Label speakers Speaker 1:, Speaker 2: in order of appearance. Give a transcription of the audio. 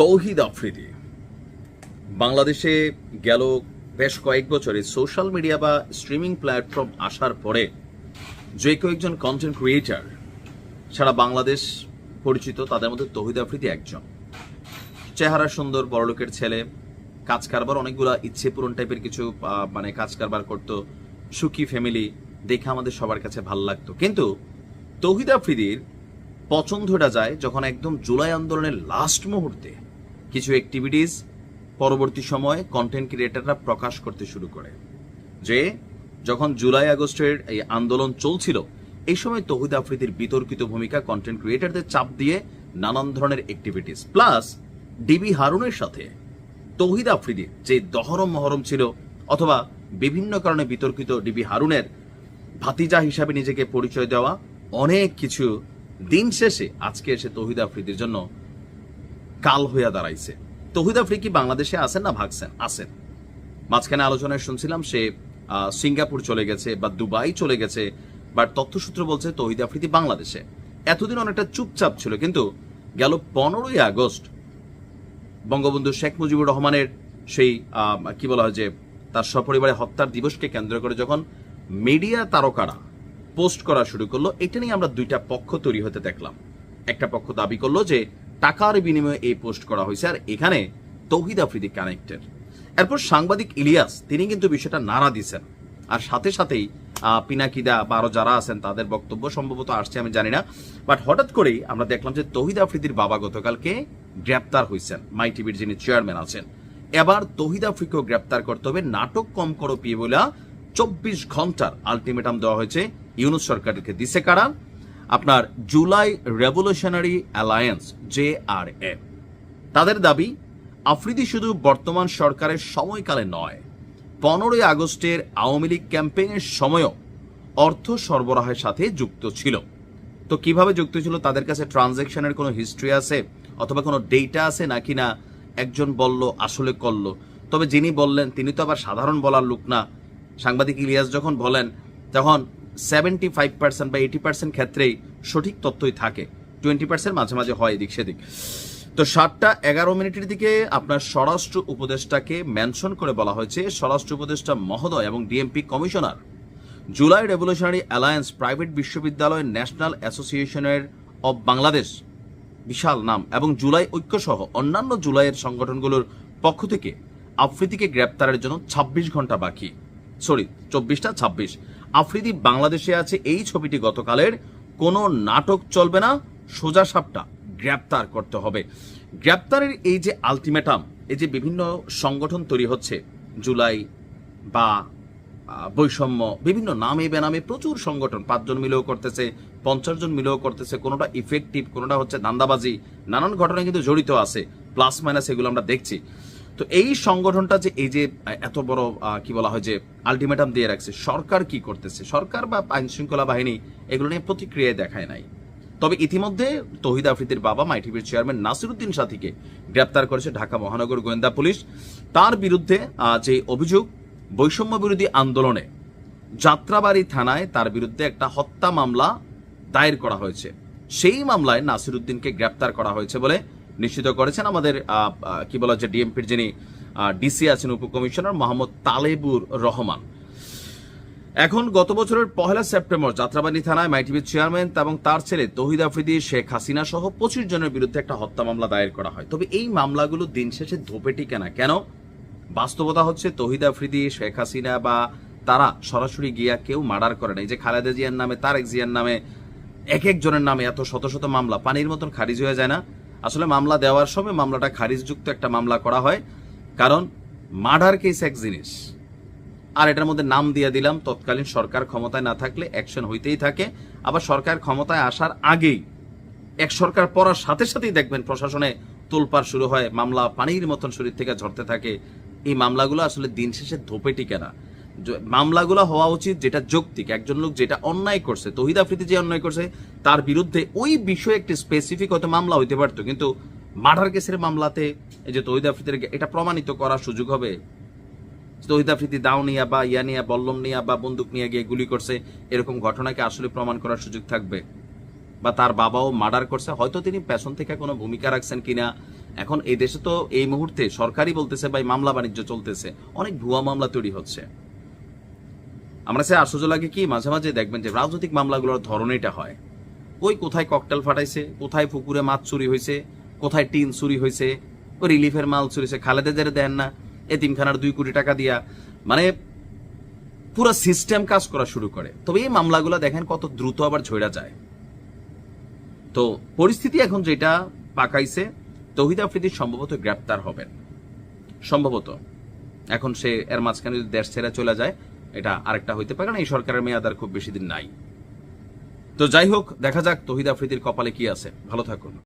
Speaker 1: তৌহিদ আফ্রিদি। বাংলাদেশে গেল বেশ কয়েক বছরে সোশ্যাল মিডিয়া বা স্ট্রিমিং প্ল্যাটফর্ম আসার পরে যে কয়েকজন কন্টেন্ট ক্রিয়েটার সারা বাংলাদেশ পরিচিত, তাদের মধ্যে তৌহিদ আফ্রিদি একজন। চেহারা সুন্দর, বড়লোকের ছেলে, কাজ কারবার অনেকগুলা ইচ্ছে পূরণ টাইপের কিছু মানে কাজ কারবার করতো, সুখী ফ্যামিলি দেখে আমাদের সবার কাছে ভালো লাগতো। কিন্তু তৌহিদ আফ্রিদির পছন্দটা যায় যখন একদম জুলাই আন্দোলনের লাস্ট মুহূর্তে কিছু অ্যাক্টিভিটিস পরবর্তী সময়ে কন্টেন্ট ক্রিয়েটাররা প্রকাশ করতে শুরু করে। যে যখন জুলাই আগস্টের এই আন্দোলন চলছিল, এই সময় তৌহিদ আফ্রিদির বিতর্কিত ভূমিকা কন্টেন্ট ক্রিয়েটারদের চাপ দিয়ে নানান ধরনের অ্যাক্টিভিটিস প্লাস ডিবি হারুনের সাথে তৌহিদ আফ্রিদির যে দহরম মহরম ছিল, অথবা বিভিন্ন কারণে বিতর্কিত ডিবি হারুনের ভাতিজা হিসাবে নিজেকে পরিচয় দেওয়া, অনেক কিছু দিন শেষে আজকে এসে তৌহিদ আফ্রিদির জন্য কাল হইয়া দাঁড়াইছে। তৌহিদ আফ্রিদি কি বাংলাদেশে আসেন না ভাগছেন? আসেন মাঝখানে আলোচনায় শুনছিলাম সে সিঙ্গাপুর চলে গেছে বা দুবাই চলে গেছে, বাট তথ্যসূত্র বলছে তৌহিদ আফ্রিদি বাংলাদেশে। এতদিন অনেকটা চুপচাপ ছিল, কিন্তু গেল পনেরোই আগস্ট বঙ্গবন্ধু শেখ মুজিবুর রহমানের সেই কি বলা হয় যে, তার সপরিবারে হত্যার দিবসকে কেন্দ্র করে যখন মিডিয়া তারকারা পোস্ট করা শুরু করল, এটা নিয়ে আমরা দুইটা পক্ষ তৈরি হতে দেখলাম। একটা পক্ষ দাবি করল যে টাকার বিনিময়ে এই পোস্ট করা হয়েছে, আর এখানে তৌহিদ আফ্রিদি কানেক্টেড এরপর সাংবাদিক ইলিয়াস, তিনি কিন্তু বিষয়টা নাড়া দিছেন আর সাথে সাথেই পিনাকিদা বা আরও যারা আছেন, তাদের বক্তব্য সম্ভবত আসছে, আমি জানি না। বাট হঠাৎ করেই আমরা দেখলাম যে তৌহিদ আফ্রিদির বাবা গতকালকে গ্রেপ্তার হয়েছেন, মাই টিভির যিনি চেয়ারম্যান আছেন। এবার তৌহিদ আফ্রিকেও গ্রেপ্তার করতে হবে, নাটক কম করো পিয়ে বলে চব্বিশ ঘণ্টার আলটিমেটাম দেওয়া হয়েছে, ইউনুস সরকারকে দিছে কারা? আপনার July Revolutionary Alliance, J R A. তাদের দাবি, আফ্রিদি শুধু বর্তমান সরকারের সময়কালে নয়, পনেরোই আগস্টের আওয়ামী লীগ ক্যাম্পেইনের সময়ও অর্থ সরবরাহের সাথে যুক্ত ছিল। তো কীভাবে যুক্ত ছিল? তাদের কাছে ট্রানজ্যাকশনের কোনো হিস্ট্রি আছে? অথবা কোনো ডেটা আছে নাকি না? একজন বলল, আসলে করল। তবে যিনি বললেন, তিনি তো আবার সাধারণ বলার লোক না। সাংবাদিক ইলিয়াস যখন বলেন, তখন সেভেন্টি ফাইভ পার্সেন্ট বা এইটি পার্সেন্ট ক্ষেত্রেই সঠিক তথ্যই থাকে। টোয়েন্টি পার্সেন্ট মাঝে মাঝে হয় এদিক সেদিক। তো সাতটা এগারো মিনিটের দিকে আপনার স্বরাষ্ট্র উপদেষ্টাকে মেনশন করে বলা হয়েছে। স্বরাষ্ট্র উপদেষ্টা মহোদয় এবং DMP commissioner. July Revolutionary Alliance private বিশ্ববিদ্যালয় ন্যাশনাল অ্যাসোসিয়েশনের অব বাংলাদেশ, বিশাল নাম, এবং জুলাই ঐক্য সহ অন্যান্য জুলাইয়ের সংগঠনগুলোর পক্ষ থেকে আফ্রিদিকে গ্রেপ্তারের জন্য ২৬ ঘণ্টা বাকি। সরি, চব্বিশটা ছাব্বিশ। আফ্রিদি বাংলাদেশে আছে এই ছবিটি গতকালের। কোনো নাটক চলবে না, সোজা সাপটা গ্রেপ্তার করতে হবে। গ্রেপ্তারের এই যে আলটিমেটাম এই যে বিভিন্ন সংগঠন তৈরি হচ্ছে, জুলাই বা বৈষম্য, বিভিন্ন নামে বেনামে প্রচুর সংগঠন, পাঁচজন মিলেও করতেছে, পঞ্চাশ জন মিলেও করতেছে, কোনোটা ইফেক্টিভ কোনোটা হচ্ছে দান্দাবাজি, নানান ঘটনায় কিন্তু জড়িত আছে প্লাস মাইনাস এগুলো আমরা দেখছি। তো এই সংগঠনটা যে এই যে এত বড় কি বলা হয় যে আলটিমেটাম দিয়ে রাখছে, সরকার কি করতেছে? সরকার বা আইন শৃঙ্খলা বাহিনী এগুলো নিয়ে প্রতিক্রিয়ায় দেখায় নাই। তবে ইতিমধ্যে তহিদ আফ্রিদির বাবা মাই টিভির চেয়ারম্যান নাসিরুদ্দিন সাথীকে গ্রেপ্তার করেছে ঢাকা মহানগর গোয়েন্দা পুলিশ। তার বিরুদ্ধে যে অভিযোগ, বৈষম্য বিরোধী আন্দোলনে যাত্রাবাড়ি থানায় তার বিরুদ্ধে একটা হত্যা মামলা দায়ের করা হয়েছে। সেই মামলায় নাসিরুদ্দিনকে গ্রেপ্তার করা হয়েছে বলে নিশ্চিত করেছেন। আমাদের কি বলা হচ্ছে ডিএমপির যিনি ডিসি আছেন উপকমিশনার মোহাম্মদ তালেবুর রহমান। এখন গত বছরের পহেলা সেপ্টেম্বর যাত্রাবাড়ি থানায় মাইটিভির চেয়ারম্যান এবং তার ছেলে তহিদ আফ্রিদি, শেখ হাসিনা সহ পঁচিশ জনের বিরুদ্ধে একটা হত্যা মামলা দায়ের করা হয়। তবে এই মামলাগুলো দিন শেষে ধোপে টিকে না। কেন? বাস্তবতা হচ্ছে তহিদ আফ্রিদি, শেখ হাসিনা বা তারা সরাসরি গিয়া কেউ মার্ডার করে না এই যে খালেদা জিয়ার নামে, তারেক জিয়ার নামে এক একজনের নামে এত শত শত মামলা, পানির মতন খারিজ হয়ে যায় না। আসলে মামলা দেওয়ার সময় মামলাটা খারিজযুক্ত একটা মামলা করা হয়। কারণ মার্ডার কেস এক জিনিস। আর এটার মধ্যে নাম দিয়ে দিলাম, তৎকালীন সরকার ক্ষমতায় না থাকলে অ্যাকশন হইতেই থাকে। আবার সরকার ক্ষমতায় আসার আগেই এক সরকার পড়ার সাথে সাথেই দেখবেন প্রশাসনে তোলপাড় শুরু হয়, মামলা পানির মতন শরীর থেকে ঝরতে থাকে। এই মামলাগুলো আসলে দিন শেষে ধোপে টিকে না মামলাগুলো হওয়া উচিত যেটা যৌক্তিক। একজন লোক যেটা অন্যায় করছে, তহিদ আফ্রিদি যে অন্যায় করছে, তার বিরুদ্ধে ওই বিষয়ে একটি স্পেসিফিক হয়তো মামলা হইতে পারতো। কিন্তু মার্ডার কেসের মামলাতে এই যে তহিদ আফ্রিদির এটা প্রমাণিত করার সুযোগ হবে। তহিদ আফ্রিদি দাও নিয়া বা ইয়া নিয়া, বল্লম নিয়া বা বন্দুক নিয়ে গিয়ে গুলি করছে, এরকম ঘটনাকে আসলে প্রমাণ করার সুযোগ থাকবে। বা তার বাবাও মার্ডার করছে, হয়তো তিনি পেছন থেকে কোনো ভূমিকা রাখছেন কিনা। এখন এই দেশে তো এই মুহূর্তে সরকারই বলতেছে, ভাই, মামলা বাণিজ্য চলতেছে। অনেক ভুয়া মামলা তৈরি হচ্ছে। আমরা সে আশ্চর্য লাগে কি, মাঝে মাঝে দেখবেন যে রাজনৈতিক মামলাগুলোর ধরন এটা হয়। ওই কোথায় ককটেল ফাটাইছে, কোথায় পুকুরে মাছ চুরি হয়েছে কোথায় টিন চুরি হয়েছে ওই রিলিফের মাল চুরি হয়েছে খালেদাদের দেন না, এতিমখানার দুই কোটি টাকা দিয়া। মানে পুরো সিস্টেম কাজ করা শুরু করে। তবে এই মামলাগুলো দেখেন কত দ্রুত আবার ঝইরা যায়। তো পরিস্থিতি এখন যেটা পাকাইছে, তহিদ আফ্রিদি সম্ভবত গ্রেপ্তার হবেন। সম্ভবত। এখন সে এর মাঝখানে যদি দেশ ছেড়ে চলে যায় এটা আরেকটা হইতে পারে না এই সরকারের মেয়াদ আর খুব বেশি দিন নাই। তো যাই হোক, দেখা যাক তহিদ আফ্রিদির কপালে কি আছে। ভালো থাকুন।